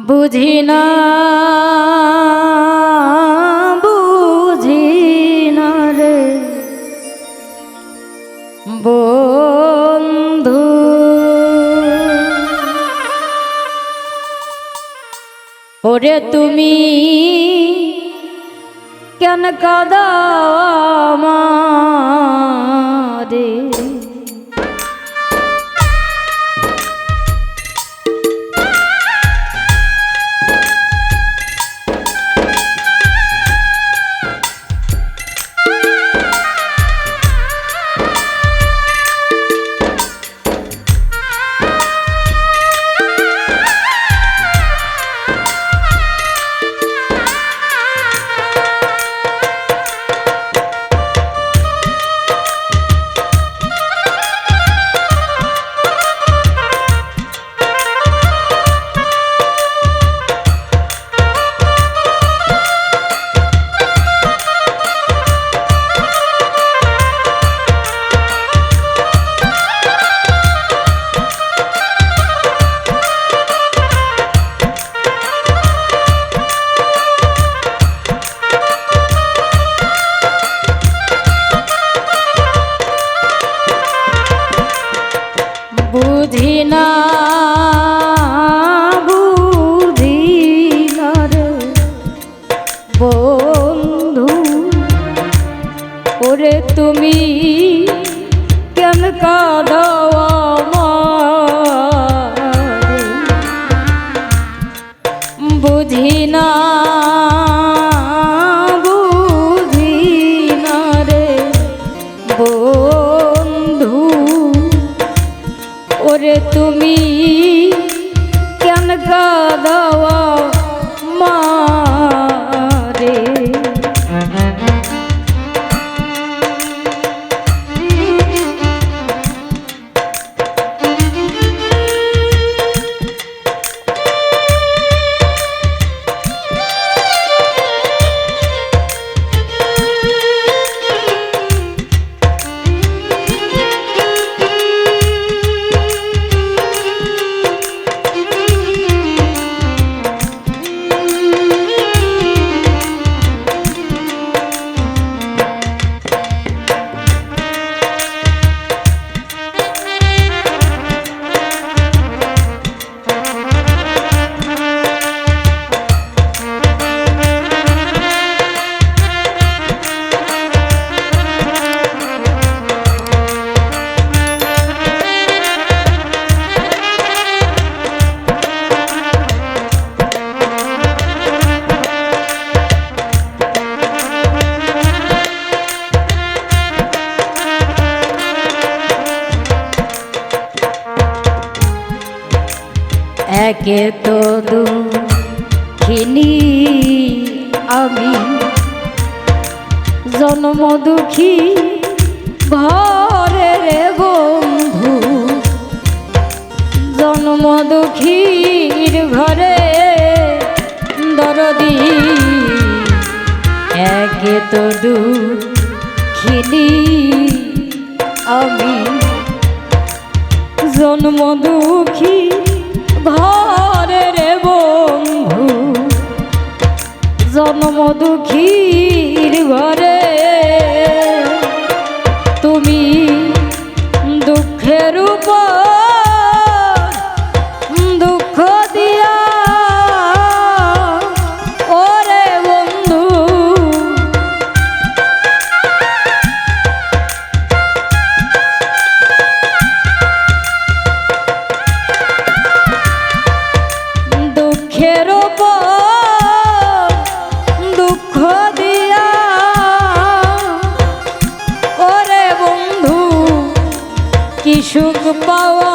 বুঝি না বুঝি না রে। বন্ধু। ওরে তুমি কেন কাদা আমারে? তুমি কেন গাদাওয়া আমি জন্ম দুঃখী ঘরে রে বন্ধু। জন্ম দুঃখীর ঘরে দরদি। একে তো দুঃখিনী আমি। জন্ম দুঃখী ঘরে জন্ম দুঃখীর ঘরে। তুমি দুঃখের উপর দুঃখ দিয়া ওরে বন্ধু। দুঃখের উপর সুখ পাওয়ান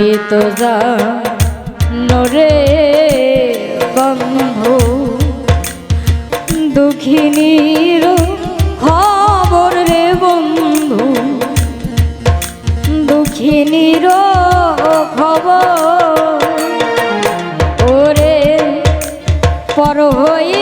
তুমি তো জানো রে বন্ধু দুঃখিনীর খবর রে বন্ধু দুঃখিনীর খবর ওরে পর হইল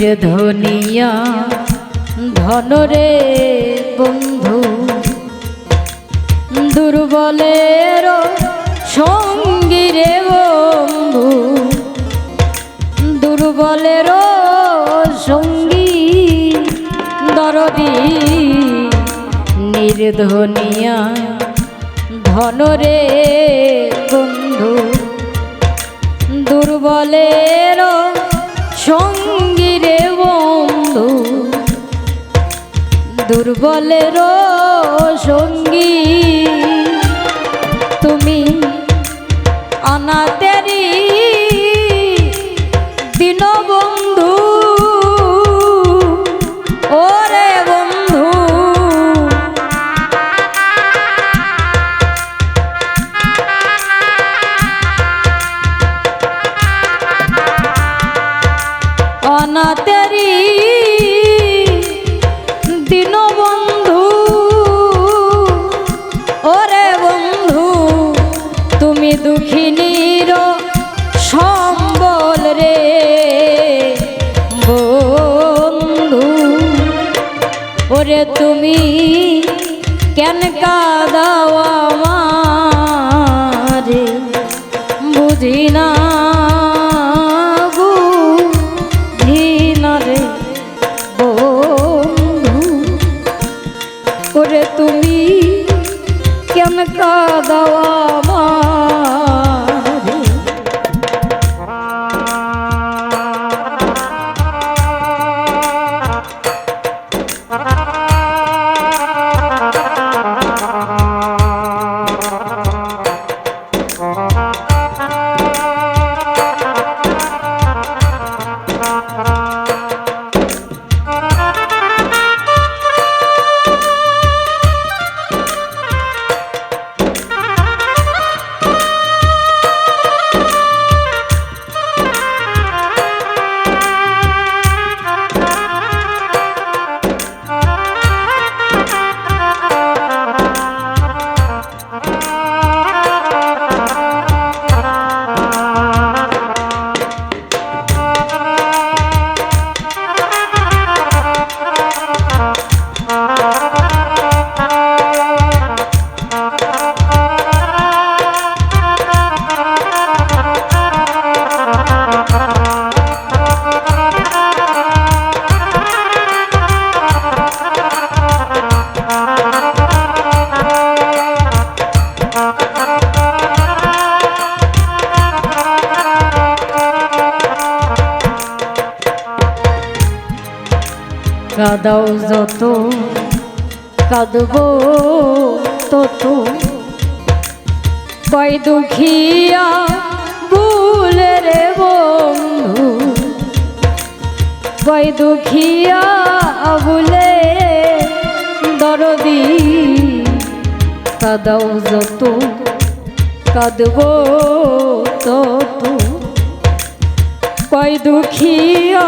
নির্ধনিয়া ধনরে বন্ধু, দুর্বলের সঙ্গী রে বন্ধু, দুর্বলের সঙ্গী দরদি, নির্ধনিয়া ধনরে বন্ধু, দুর্বলের সঙ্গী দুর্বলের সঙ্গী। তুমি কেন কাদাও আমারে? বুঝি না রে ওরে তুমি কেন কাদাও কাদাও যত, কাঁদব তত। কয় দুখিয়া ভুলে রে বন্ধু কয় দুখিয়া ভুলে দরদি। কাদাও যত, কাঁদব তত। কয় দুখিয়া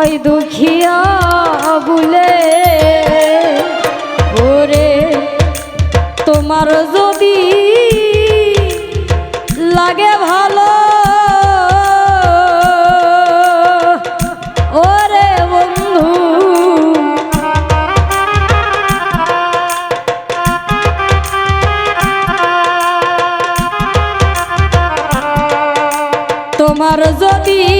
কয় দুখিয়া ভুলে ওরে তোমার যদি লাগে ভালো তোমার যদি